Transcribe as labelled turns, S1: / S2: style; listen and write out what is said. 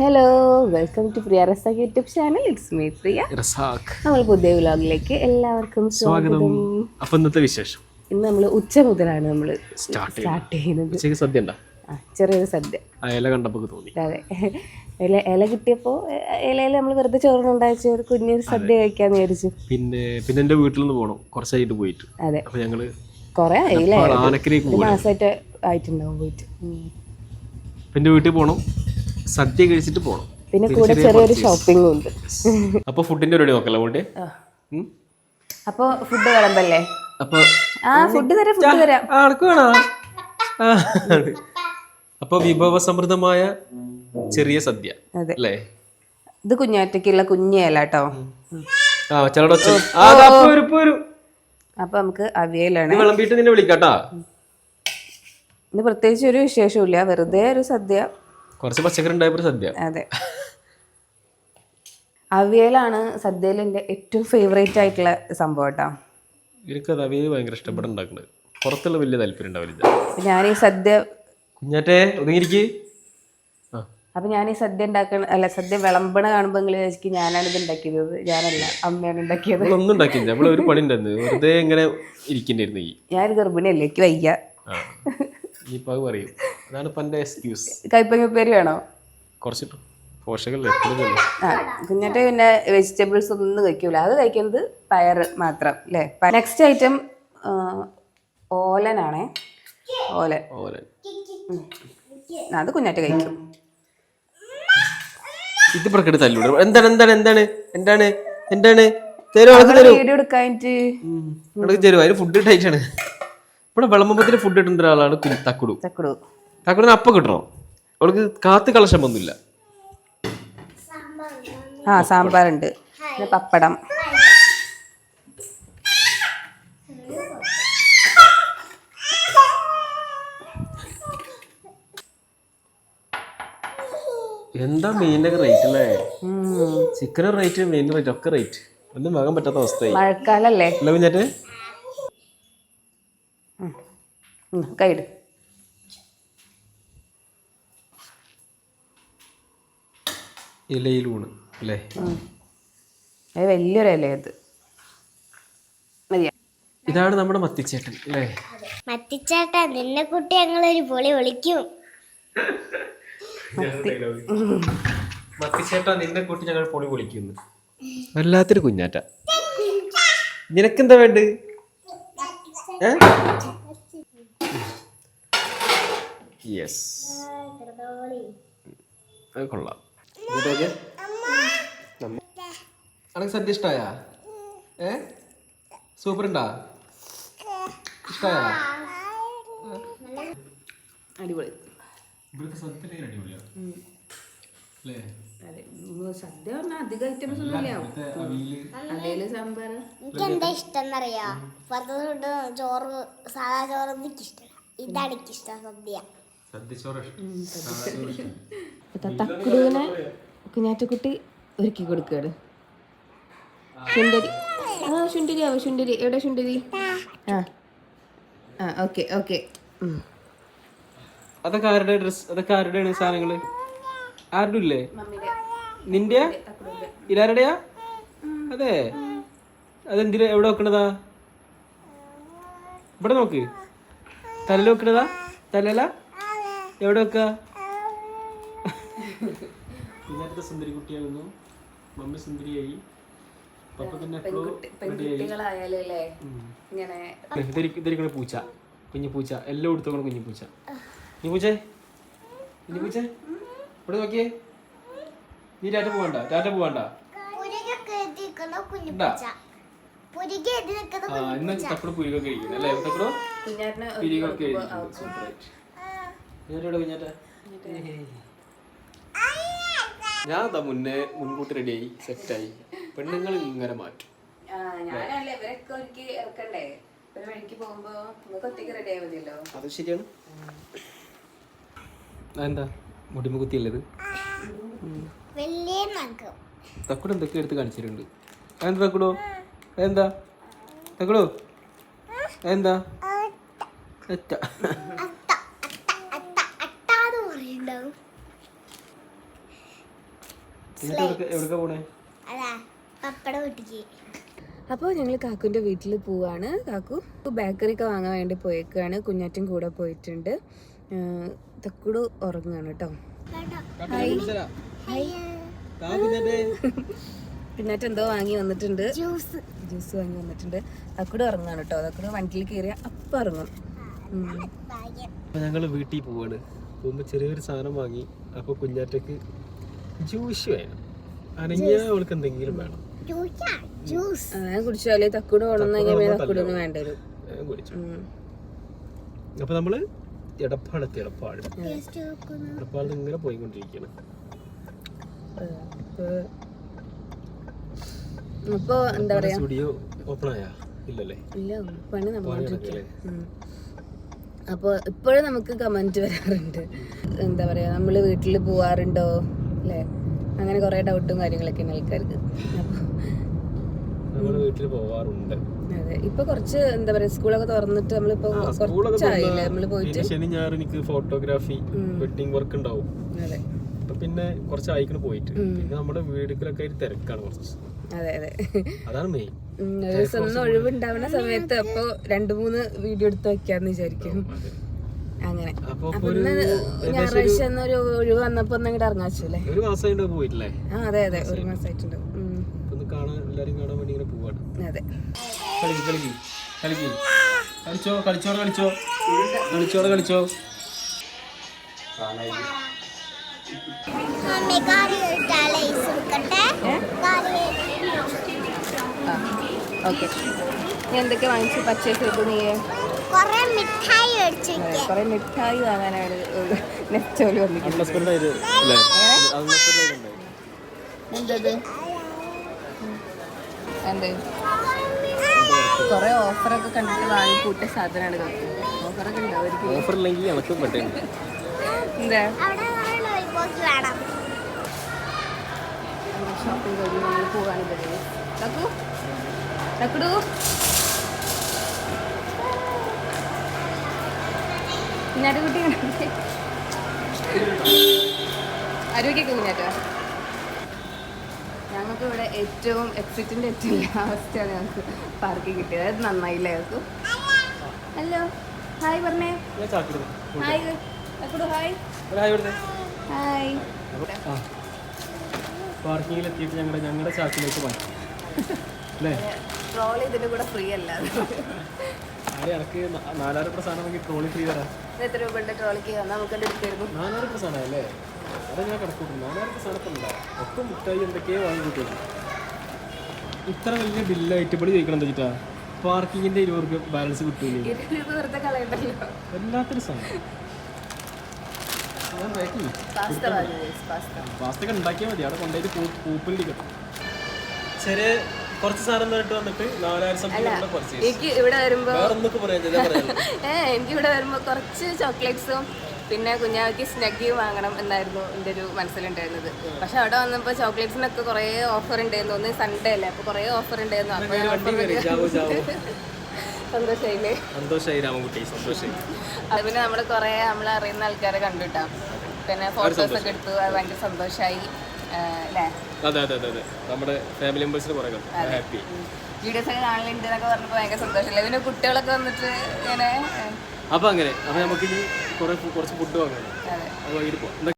S1: Hello welcome to Priya Razak YouTube channel it's me Priya
S2: Razak
S1: നമ്മൾ പുതിയ വ്ലോഗിലേക്ക് എല്ലാവർക്കും
S2: സ്വാഗതം.
S1: അപ്പോൾ
S2: അപ്പൊ ഇന്നത്തെ വിശേഷം?
S1: ഇന്ന് നമ്മൾ ഉച്ച മുതലാണ് നമ്മൾ
S2: സ്റ്റാർട്ട്
S1: ചെയ്യുന്നത്.
S2: സദ്യ ഉണ്ടോ?
S1: ചെറിയൊരു സദ്യ.
S2: ഇല കണ്ടപ്പോൾ തോന്നി.
S1: അതെ. ഇല ഇല കിട്ടിയപ്പോൾ ഇലയിൽ നമ്മൾ വെറുതെ ചോറിനുണ്ടാച്ച ഒരു കുഞ്ഞൊരു സദ്യ കഴിക്കാന്ന് വിചാരിച്ചു.
S2: പിന്നെ പിന്നെ എന്റെ വീട്ടിൽ നിന്ന് പോകണം കുറച്ചായിട്ട് പോയിട്ട്.
S1: അതെ.
S2: അപ്പൊ ഞങ്ങൾ
S1: കുറേ ആയില്ലേ? മാസമായിട്ട് ആയിട്ടുണ്ടാവും പോയിട്ട്.
S2: എന്റെ വീട്ടിൽ പോണം. സദ്യ കഴിച്ചിട്ട് പോണം.
S1: പിന്നെ കൂടെ ചെറിയൊരു ഷോപ്പിംഗും ഉണ്ട്.
S2: അപ്പൊ ഫുഡിന്റെ പരിപാടി നോക്കല്ലോ കൊണ്ട്
S1: അപ്പോൾ ഫുഡ് വിളമ്പല്ലേ?
S2: അപ്പൊ
S1: ആ ഫുഡ് തരാം ഫുഡ് തരാം.
S2: ആർക്കുവാണോ അപ്പൊ വിഭവസമൃദ്ധമായ ചെറിയ സദ്യ അല്ലേ?
S1: ഇത് കുഞ്ഞാറ്റയ്ക്കുള്ള കുഞ്ഞേല കേട്ടോ അപ്പൊ നമുക്ക് അവിയലാണ്.
S2: ഇത് വിളമ്പിയിട്ട് നിന്നെ വിളിക്കാട്ടാ.
S1: ഇന്ന് പ്രത്യേകിച്ച് ഒരു വിശേഷമില്ല വെറുതെ ഒരു സദ്യ.
S2: കുറച്ച് പച്ചക്കറി ഉണ്ടായപ്പോ ഒരു സദ്യ.
S1: അതെ. അവിയലാണ് സദ്യയിൽ എന്റെ ഏറ്റവും ഫേവറേറ്റ് ആയിട്ടുള്ള സംഭവം കേട്ടോ.
S2: എനിക്ക് അത് അവിയൽ ഭയങ്കര ഇഷ്ടപ്പെട്ട് ഉണ്ടാക്കുന്നത് പുറത്തുള്ള വലിയ താല്പര്യം ഉണ്ടാവില്ല.
S1: ഞാൻ ഈ സദ്യ
S2: കുഞ്ഞാറ്റേ ഒതുങ്ങിയിരിക്ക്. ആ.
S1: അപ്പൊ ഞാൻ ഈ സദ്യ ഉണ്ടാക്കണ അല്ല സദ്യ വിളമ്പണ കാണുമ്പോൾ നിങ്ങൾ വിചാരിക്കും ഞാനാണ് ഇത് ഉണ്ടാക്കിയത്. ഞാനല്ല അമ്മയാണ് ഉണ്ടാക്കിയത്.
S2: ഒന്നും ഉണ്ടാക്കിയില്ല. നമ്മൾ ഒരു പണി ഉണ്ടായിരുന്നു. വെറുതെ ഇങ്ങനെ ഇരിക്കണ്ടായിരുന്നു
S1: ഞാൻ ഗർഭിണിയല്ലേ എനിക്ക് വയ്യ.
S2: ആ ഈ പക പറയും. അതാണ് ഇപ്പം എന്റെ എക്സ്ക്യൂസ്
S1: കൈപ്പങ്ങപ്പേര് വേണോ
S2: പോഷകമല്ലേ
S1: കുഞ്ഞിട്ട് പിന്നെ വെജിറ്റബിൾസ് ഒന്നും കഴിക്കൂല. അത് കഴിക്കുന്നത് പയർ മാത്രം അല്ലേ? നെക്സ്റ്റ് ഐറ്റം ഓലനാണേ. ഓലൻ.
S2: ഓലൻ.
S1: അത് കുഞ്ഞാറ്റ കഴിക്കും.
S2: ഇത് പ്രകൃതി തല്ലൂടെ. എന്താണ് എന്താണ് എന്താണ്? എന്താണ്? എന്താണ്? തരും തരുവാണ് ഫുഡ്
S1: വീഡിയോ
S2: തരും അതിന് ഫുഡ് ഇട്ടായിട്ടാണ് ഇവിടെ വിളമ്പത്തിന് ഫുഡ് കിട്ടുന്ന ഒരാളാണ് തക്കുടു. തക്കുടു.
S1: ചക്കുടു
S2: തക്കുടിന് അപ്പം കിട്ടണോ? അവൾക്ക് കാത്ത് കളശം ഒന്നുമില്ല
S1: ആ സാമ്പാറുണ്ട്. പിന്നെ പപ്പടം.
S2: എന്താ മീനിന്റെ റേറ്റ് അല്ലേ
S1: ചിക്കൻ
S2: ചിക്കനും റേറ്റ് മീനിന്റെ റേറ്റ് ഒക്കെ റേറ്റ് ഒന്നും വാങ്ങാൻ പറ്റാത്ത അവസ്ഥയായി.
S1: മഴക്കാലല്ലേ? ഉം, കൈയിട്.
S2: ഇലയിലൂണ് അല്ലേ?
S1: അത് വലിയൊരു ഇല ഇത്.
S2: ഇതാണ് നമ്മുടെ മത്തിച്ചേട്ടൻ അല്ലേ?
S3: മത്തിച്ചേട്ടാ നിന്നെ കുട്ടി ഞങ്ങളൊരു പൊളി വിളിക്കും.
S2: മത്തിച്ചേട്ട നിന്നെ കൂട്ടി ഞങ്ങൾ പൊളി വിളിക്കുന്നു. വല്ലാത്തൊരു കുഞ്ഞാറ്റ. നിനക്കെന്താ വേണ്ട യെസ് അത് കൊള്ളാം. അനക്ക് സദ്യ ഇഷ്ടമായ ഏ? സൂപ്പർ ഉണ്ടാ ഇഷ്ടമായ
S1: അടിപൊളി.
S2: ഇവിടുത്തെ സദ്യ അടിപൊളിയാണ് അല്ലേ?
S1: സദ്യ പറഞ്ഞാൽ അധികം ഐറ്റംസ്
S3: എനിക്ക് എന്താ ഇഷ്ടം എന്നറിയാ പുറത്തുനിന്ന് ചോറ് സാധാ ചോറ് എനിക്ക് ഇഷ്ടമല്ല ഇതാണ് എനിക്ക് ഇഷ്ടം സദ്യ.
S1: തക്കുടുവിനെ കുഞ്ഞാറ്റക്കുട്ടി ഒരുക്കി കൊടുക്കുകയാണ്. ശുണ്ടരി ആ ശുണ്ടരി ആവും ശുണ്ടരി എവിടെ ശുണ്ടരി ആ. ആ ഓക്കെ ഓക്കെ.
S2: അതൊക്കെ ആരുടെ ഡ്രസ് അതൊക്കെ ആരുടെയാണ് സാധനങ്ങൾ ആരുടെ ഇല്ലേ നിന്റെ ഇതാരുടെയാ അതെ. അതെന്തിനാ? എവിടെ വെക്കണതാ? ഇവിടെ നോക്ക്. തലയിൽ വെക്കണതാ? തലല എവിടെ വെക്ക? ഇന്നത്തെ സുന്ദരി കുട്ടിയാകുന്നു. മമ്മി സുന്ദരിയായി. പപ്പ തന്നെ എപ്പോഴും
S1: പെൺകുട്ടികളായാലല്ലേ ഇങ്ങനെ
S2: ഇതൊരിക്കണ പൂച്ച. കുഞ്ഞു പൂച്ച. എല്ലാം എടുത്തോക്കണം കുഞ്ഞു പൂച്ച. കുഞ്ഞു പൂച്ചേ. കുഞ്ഞു പൂച്ചേ. ഇവിടെ നോക്കിയേ. നീ രാറ്റ പോവണ്ട. രാറ്റ പോവണ്ട. ഇന്ന് തക്കട് പുരികൊക്കെ കഴിക്കുന്നു അല്ലേ? തക്കടോ പുരികൊക്കെ കുഞ്ഞാറ്റ. ഞാൻ അതാ മുന്നേ മുൻകൂട്ടി റെഡിയായി സെറ്റായി പെണ്ണുങ്ങൾ ഇങ്ങനെ മാറ്റും.
S1: ഞാനല്ലേ ഇവരൊക്കെ ഒരുക്കി ഇറക്കണ്ടേ? ഒരു വഴിക്ക് പോകുമ്പോ നമുക്ക് ഒറ്റയ്ക്ക് റെഡി ആയാൽ
S2: അത് ശരിയാണ്. എന്താ? മുടിമ കുത്തിയല്ലത് തക്കുട് എന്തൊക്കെ എടുത്ത് കാണിച്ചിട്ടുണ്ട്? എന്താ തക്കുടോ? എന്താ തക്കുടോ? എന്താ എവിടുക്ക- എവിടുക്ക പോണേ?
S3: അതാ പപ്പട വീട്ടിക്ക്
S1: അപ്പോൾ ഞങ്ങൾ കാക്കുവിന്റെ വീട്ടിൽ പോവാണ്. കാക്കു ബേക്കറി ഒക്കെ വാങ്ങാൻ വേണ്ടി പോയേക്കാണ് കുഞ്ഞാറ്റും കൂടെ പോയിട്ടുണ്ട്. തക്കുടു ഉറങ്ങാണ് കേട്ടോ. കുഞ്ഞാറ്റ് എന്തോ വാങ്ങി വന്നിട്ടുണ്ട്.
S3: ജ്യൂസ്
S1: ജ്യൂസ് വാങ്ങി വന്നിട്ടുണ്ട്. തക്കുടു ഉറങ്ങാണ് കേട്ടോ. തക്കുടു വണ്ടിയിൽ കയറിയ അപ്പം ഇറങ്ങും
S2: ഞങ്ങൾ വീട്ടിൽ പോവാണ്. പോകുമ്പോൾ ചെറിയൊരു സാധനം വാങ്ങി. അപ്പോൾ കുഞ്ഞാറ്റക്ക് ജ്യൂസ്. വേണം അനങ്ങിയ അവൾക്ക് എന്തെങ്കിലും വേണം.
S3: ജ്യൂസാ?
S1: ഞാൻ കുടിച്ചാലേ തക്കുടു ഉണന്നെങ്കിൽ തക്കുടു ഒന്നും വേണ്ട വരും
S2: ഞാൻ കുടിച്ചു.
S1: ഉം.
S2: അപ്പൊ നമ്മൾ എടപ്പാളെത്തി എടപ്പാട് എടപ്പാളിൽ ഇങ്ങനെ പോയിക്കൊണ്ടിരിക്കണം
S1: അപ്പൊ എന്താ പറയാ?
S2: സ്റ്റുഡിയോ ഓപ്പൺ ആയാ? ഇല്ലല്ലേ?
S1: ഇല്ല പണി
S2: നടക്കല്ലേ?
S1: അപ്പോൾ ഇപ്പോഴും നമുക്ക് കമന്റ് വരാറുണ്ട്. എന്താ പറയാ നമ്മൾ വീട്ടിൽ പോവാറുണ്ടോ? അല്ലേ? അങ്ങനെ കുറേ ഡൗട്ടും കാര്യങ്ങളൊക്കെ ഉണ്ട് ആൾക്കാർക്ക്. അതെ. ഇപ്പൊ കുറച്ച് എന്താ പറയാ സ്കൂളൊക്കെ തുറന്നിട്ട് നമ്മളിപ്പോ കുറച്ചായില്ലേ നമ്മൾ പോയിട്ട്?
S2: ശനി ഞായർ എനിക്ക് ഫോട്ടോഗ്രാഫി വെഡിങ് വർക്ക് ഉണ്ടാവും.
S1: അതെ.
S2: പിന്നെ കുറച്ച് ആയിക്കണ് പോയിട്ട്. പിന്നെ നമ്മുടെ വീടുകളൊക്കെ ഒരു തിരക്കാണ് കുറച്ച്.
S1: അതെ അതെ.
S2: അതാണ് മെയിൻ
S1: ഉം, ഒരു ദിവസം ഒഴിവുണ്ടാവുന്ന സമയത്ത് അപ്പൊ രണ്ടു മൂന്ന് വീഡിയോ എടുത്ത് വെക്കാന്ന് വിചാരിക്കും അങ്ങനെ. ഞായറാഴ്ച എന്നൊരു ഒഴിവ് വന്നപ്പോ ഇങ്ങോട്ട് അങ്ങോട്ട് ഇറങ്ങാച്ചു അല്ലേ?
S2: ഒരു മാസമായിട്ട് പോയിട്ടില്ലേ?
S1: ആ അതെ അതെ ഒരു മാസമായിട്ടുണ്ട് അതെ.
S2: കളിച്ചോ കളിച്ചോ കളിച്ചോ.
S1: ഓക്കെ. എന്തൊക്കെ വാങ്ങിച്ചു? പച്ചക്കറി നീ
S3: കൊറേ മിഠായി മേടിച്ചിട്ട്
S1: കുറെ മിഠായി വാങ്ങാനാണ് നെസ്റ്റോൽ വന്നിരിക്കുന്നത് എന്തത് എന്ത് കുറെ ഓഫറൊക്കെ കണ്ടിട്ട് വാങ്ങി കൂട്ടിയ സാധനമാണ് ഓഫറൊക്കെ ഉണ്ടാവും
S2: ഓഫർ ഇല്ലെങ്കിൽ പെട്ടേ
S1: എന്താ? ഷോപ്പിംഗ് കഴിഞ്ഞ് നമ്മൾ പോവാണ് തക്കു തക്കുടു കുഞ്ഞാറ്റ ഞങ്ങൾക്ക് ഇവിടെ ഏറ്റവും എക്സിറ്റിന്റെ ഏറ്റവും അവസ്ഥയാണ് ഞങ്ങൾക്ക് പാർക്ക് കിട്ടിയത്. അതായത് നന്നായില്ലേ ഞങ്ങൾക്ക്? ഹലോ ഹായ് പറഞ്ഞേ. ഹായ് ഹായ്
S2: ഹായ് പാർക്കിങ്ങിൽ എത്തിയിട്ട് ഞങ്ങളുടെ ഞങ്ങളുടെ ചാക്കിലേക്ക് മാറ്റി അല്ലേ?
S1: ട്രോൾ ഇതിന്റെ കൂടെ ഫ്രീ അല്ല. നമുക്ക്
S2: നാലായിരം അത് ഞാൻ നാലായിരം ഒക്കെ മുട്ടായി എന്തൊക്കെയോ വാങ്ങി കൂട്ടുള്ളൂ ഇത്ര വലിയ ബില്ലായിട്ട് ഇവിടെ ചോദിക്കണം എന്താ പാർക്കിങ്ങിന്റെ ഇരുപത് രൂപ ബാലൻസ് കിട്ടൂലേ? വല്ലാത്തൊരു സാധനം.
S1: പാസ്ത
S2: ഉണ്ടാക്കിയാൽ മതി. അവിടെ കൊണ്ടുപോയിട്ട് പൂപ്പിലിരിക്കും ചെറിയ കുറച്ച് സാധനം നേരിട്ട് വന്നിട്ട് നാലായിരം
S1: എനിക്ക് ഇവിടെ വരുമ്പോ എനിക്ക് ഇവിടെ വരുമ്പോ കുറച്ച് ചോക്ലേറ്റ്സും പിന്നെ കുഞ്ഞാവയ്ക്ക് സ്നഗ്ഗിയും വാങ്ങണം എന്നായിരുന്നു എന്റെ ഒരു മനസ്സിലുണ്ടായിരുന്നത്. പക്ഷെ അവിടെ വന്നപ്പോൾ ചോക്ലേറ്റ്സിനൊക്കെ കുറേ ഓഫർ ഉണ്ടായിരുന്നു ഒന്ന് സൺഡേ അല്ലേ? അപ്പോൾ കുറേ ഓഫർ ഉണ്ടായിരുന്നു
S2: സന്തോഷായി സന്തോഷായി.
S1: അത് പിന്നെ നമ്മൾ കുറേ നമ്മളറിയുന്ന ആൾക്കാരെ കണ്ടുട്ടാ പിന്നെ ഫോട്ടോസ് ഒക്കെ എടുത്തു. അത് ഭയങ്കര സന്തോഷമായി
S2: അതെ അതെ അതെ നമ്മുടെ ഫാമിലി മെമ്പേഴ്സിന് പറയാം ഹാപ്പി
S1: വീഡിയോസ് ഒക്കെ കാണലുണ്ട് എന്നൊക്കെ പറഞ്ഞപ്പോൾ ഭയങ്കര സന്തോഷമില്ല പിന്നെ കുട്ടികളൊക്കെ വന്നിട്ട് ഇങ്ങനെ
S2: അപ്പൊ അങ്ങനെ. അപ്പൊ നമുക്ക് ഇനി കുറെ കുറച്ച് ഫുഡ് വാങ്ങാം. പോവാം